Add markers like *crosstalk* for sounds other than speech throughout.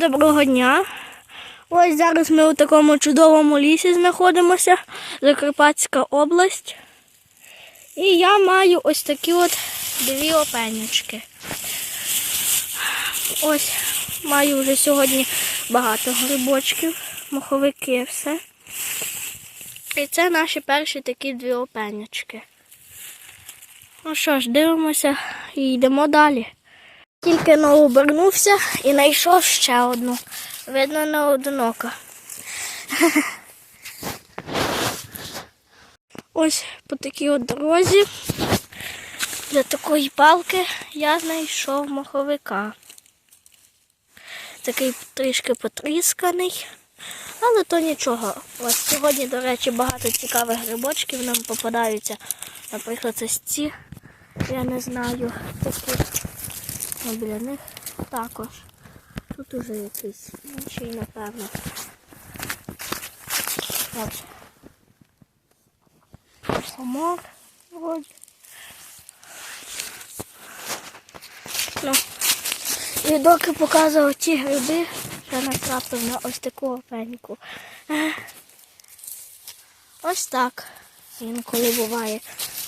Доброго дня. Ось зараз ми у такому чудовому лісі знаходимося, Закарпатська область. І я маю ось такі от дві опенючки. Ось маю вже сьогодні багато грибочків, моховики, все. І це наші перші такі дві опенючки. Ну що ж, дивимося і йдемо далі. Тільки но обернувся і знайшов ще одну. Видно, не одинока. *laughs* Ось по такій от дорозі для такої палки я знайшов маховика. Такий трішки потрісканий, але то нічого. Ось сьогодні, до речі, багато цікавих грибочків нам попадаються. Наприклад, ось ці, я не знаю, такі. Ну, біля них також. Тут уже якийсь інший, напевно. Ось. Помог. Вроді. Ну. І доки показував ті гриби, я натрапив на ось таку опеньку. Е. Ось так інколи буває.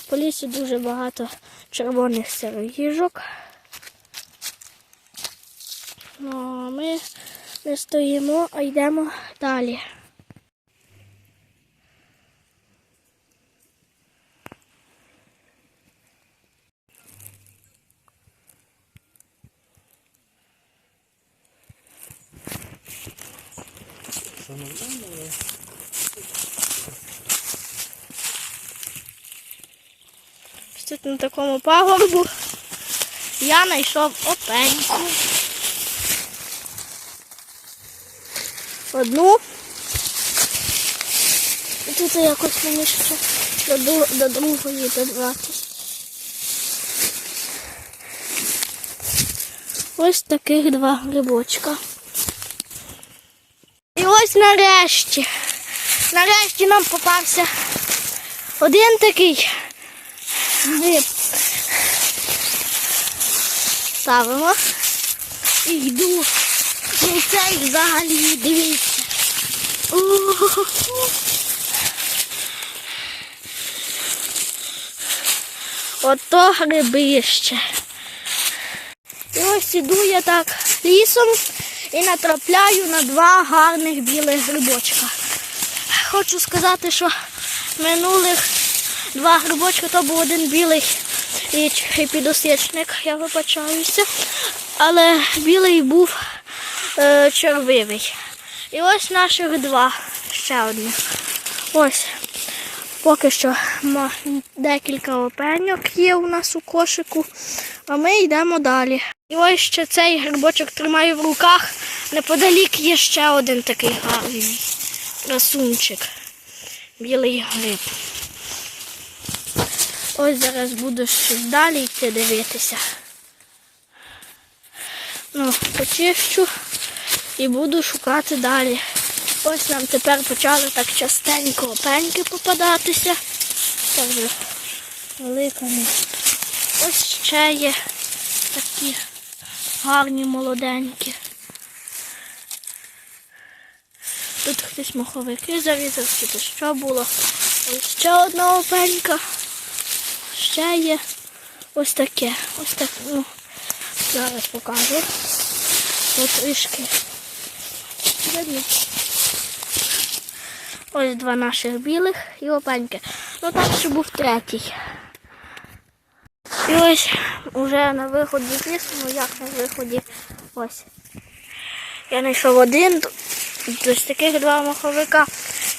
По лісі дуже багато червоних сироїжок. Ну, ми не стоїмо, а йдемо далі. Ось Тут на такому пагорбу я знайшов опеньку. Одну. І тут якось мені ще до, до другої добратися. Ось таких два грибочка. І ось нарешті. Нарешті нам попався один такий гриб. Ставимо. І йду. Ну цей взагалі, дивіться. О-о-о. Ото грибище. І ось іду я так лісом і натрапляю на два гарних білих грибочка. Хочу сказати, що минулих два грибочка то був один білий і, ч- я вибачаюся. Але білий був е, червивий. І ось наших два. Ще одних. Ось. Поки що декілька опеньок є у нас у кошику, а ми йдемо далі. І ось ще цей грибочок тримаю в руках. Неподалік є ще один такий гарний красунчик. Білий гриб. Ось зараз буду далі йти дивитися. Ну, почищу і буду шукати далі. Ось нам тепер почали так частенько опеньки попадатися. Це вже велика. Ось ще є такі гарні молоденькі. Тут хтось маховики зарізав, чи то що було. Ось ще одна опенька. Ще є ось таке. Ось так, ну, зараз покажу. Трішки. Ось два наших білих і опеньки. Ну так, що був третій. І ось уже на виході з лісу, ну як на виході, ось. Я знайшов один, ось таких два маховика.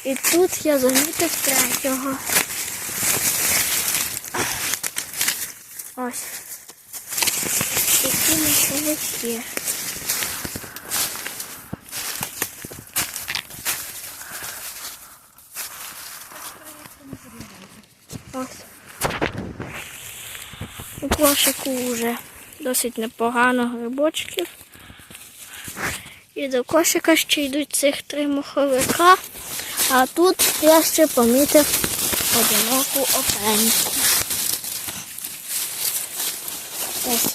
І тут я замітив третього. Ось. Такі маховики. Ось. У кошику вже досить непогано грибочків. І до кошика ще йдуть цих три муховика, А тут я ще помітив одиноку опеньку. Ось.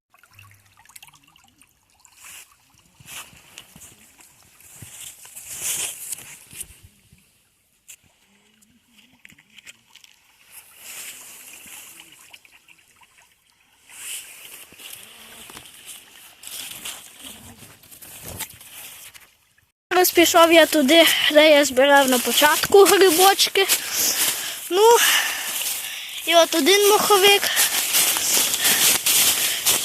пішов я туди, де я збирав на початку грибочки. Ну, і от один моховик.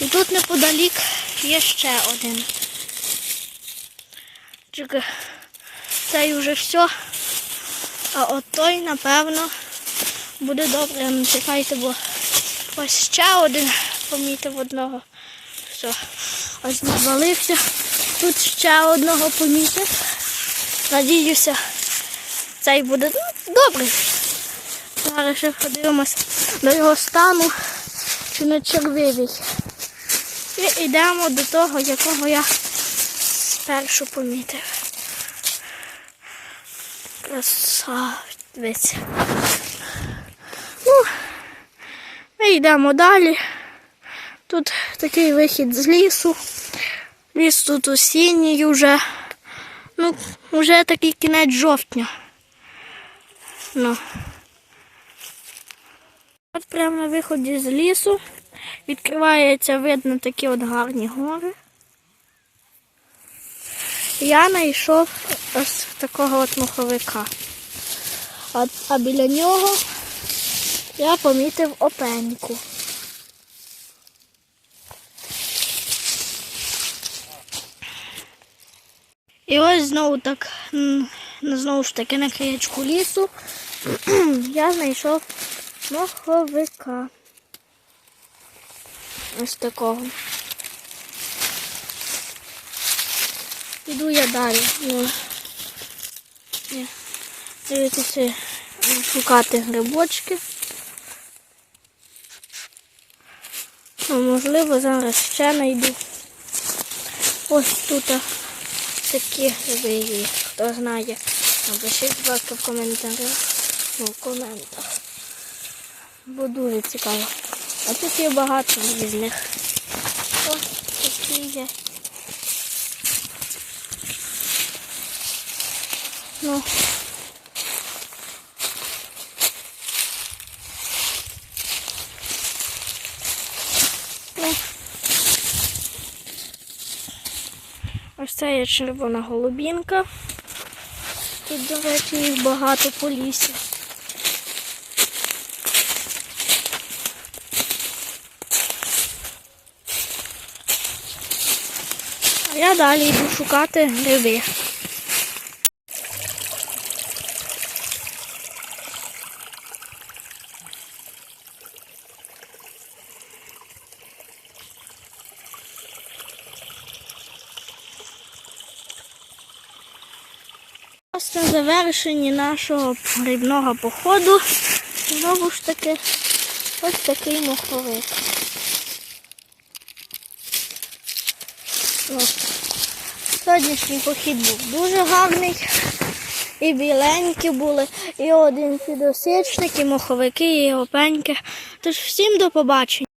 І тут неподалік є ще один. Чекай, цей вже все. А от той, напевно, буде добре. Ну, чекайте, бо ось ще один помітив одного. Все, ось навалився. Тут ще одного помітив. Надіюся, цей буде ну, добрий. Зараз ще подивимось до його стану, чи не червивий. І йдемо до того, якого я спершу помітив. Красавець. Ну, ми йдемо далі. Тут такий вихід з лісу. Ліс тут осінній вже. Ну, вже такий кінець жовтня. Ну. От прямо на виході з лісу відкривається, видно такі от гарні гори. Я знайшов ось такого от моховика. А, а біля нього я помітив опеньку. І ось знову так, знову ж таки на краєчку лісу *clears throat* я знайшов моховика. Ось такого. Іду я далі. Ну. Дивитися, шукати грибочки. Ну, можливо, зараз ще знайду. Ось тут такі гриби. Хто знає, напишіть, будь ласка, в коментарях. Ну, в коментах. Бо дуже цікаво. А тут є багато різних. Ось такі є. Ну. Це є червона голубінка. Тут, до речі, їх багато по лісі. А я далі йду шукати гриби. На завершенні нашого грибного походу знову ж таки ось такий моховик. Сьогоднішній похід був дуже гарний. І біленькі були, і один підосичник, і моховики, і опеньки. Тож всім до побачення.